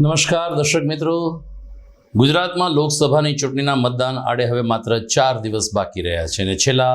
નમસ્કાર, દર્શક મિત્રો. ગુજરાતમાં લોકસભાની ચૂંટણીના મતદાન આડે હવે માત્ર ચાર દિવસ બાકી રહ્યા છે અને છેલ્લા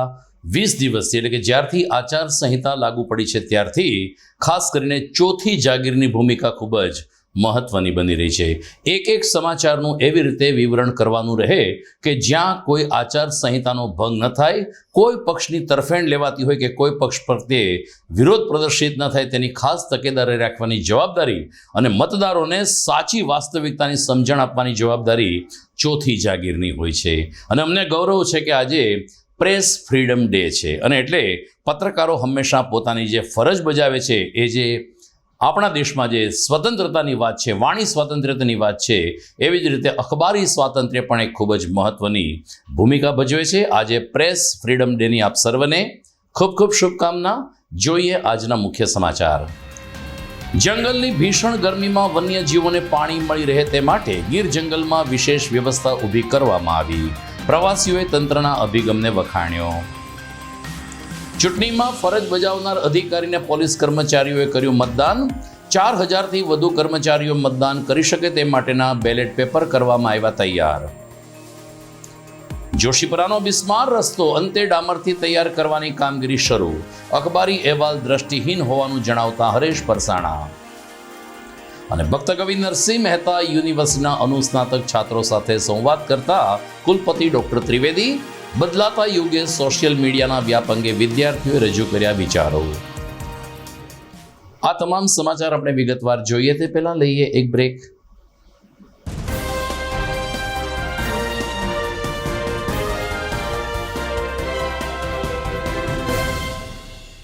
વીસ દિવસથી એટલે કે જ્યારથી આચાર સંહિતા લાગુ પડી છે ત્યારથી ખાસ કરીને ચોથી જાગીરની ભૂમિકા ખૂબ જ મહત્વની બની રહી છે. એક એક સમાચારનું એવી રીતે વિવરણ કરવાનું રહે કે જ્યાં કોઈ આચાર સંહિતાનો ભંગ ન થાય, કોઈ પક્ષની તરફેણ લેવાતી હોય કે કોઈ પક્ષ પ્રત્યે વિરોધ પ્રદર્શિત ન થાય તેની ખાસ તકેદારી રાખવાની જવાબદારી અને મતદારોને સાચી વાસ્તવિકતાની સમજણ આપવાની જવાબદારી ચોથી જાગીરની હોય છે. અને અમને ગૌરવ છે કે આજે પ્રેસ ફ્રીડમ ડે છે અને એટલે પત્રકારો હંમેશા પોતાની જે ફરજ બજાવે છે એ જે આપણા દેશમાં જે સ્વતંત્રતાની વાત છે, વાણી સ્વાતંત્ર્યતાની વાત છે, એવી જ રીતે અખબારી સ્વાતંત્ર્ય પણ એક ખૂબ જ મહત્વની ભૂમિકા ભજવે છે. આજે પ્રેસ ફ્રીડમ ડેની આપ સર્વને ખૂબ ખૂબ શુભકામના. જોઈએ આજના મુખ્ય સમાચાર. જંગલની ભીષણ ગરમીમાં વન્યજીવોને પાણી મળી રહે તે માટે ગીર જંગલમાં વિશેષ વ્યવસ્થા ઊભી કરવામાં આવી. પ્રવાસીઓએ તંત્રના અભિગમને વખાણ્યો. ચૂંટણીમાં ફરજ બજાવનાર અધિકારીને પોલીસ કર્મચારીઓએ કર્યું મતદાન. ચાર હજારથી વધુ કર્મચારીઓ મતદાન કરી શકે તે માટેના બેલેટ પેપર કરવામાં આવ્યા તૈયાર. જોશીપરાનો બિસ્માર રસ્તો અંતે ડામરથી તૈયાર કરવાની કામગીરી શરૂ. અખબારી અહેવાલ દ્રષ્ટિહીન હોવાનું જણાવતા હરેશ પરસાણા. અને ભક્તકવિ નરસિંહ મહેતા યુનિવર્સિટીના અનુસ્નાતક છાત્રો સાથે સંવાદ કરતા કુલપતિ ડોક્ટર ત્રિવેદી બદલાતા યુગે સોશિયલ મીડિયાના વ્યાપ અંગે વિદ્યાર્થીઓએ રજૂ કર્યા વિચારો. આ તમામ સમાચાર આપણે વિગતવાર જોઈએ તે પહેલાં લઈએ એક બ્રેક.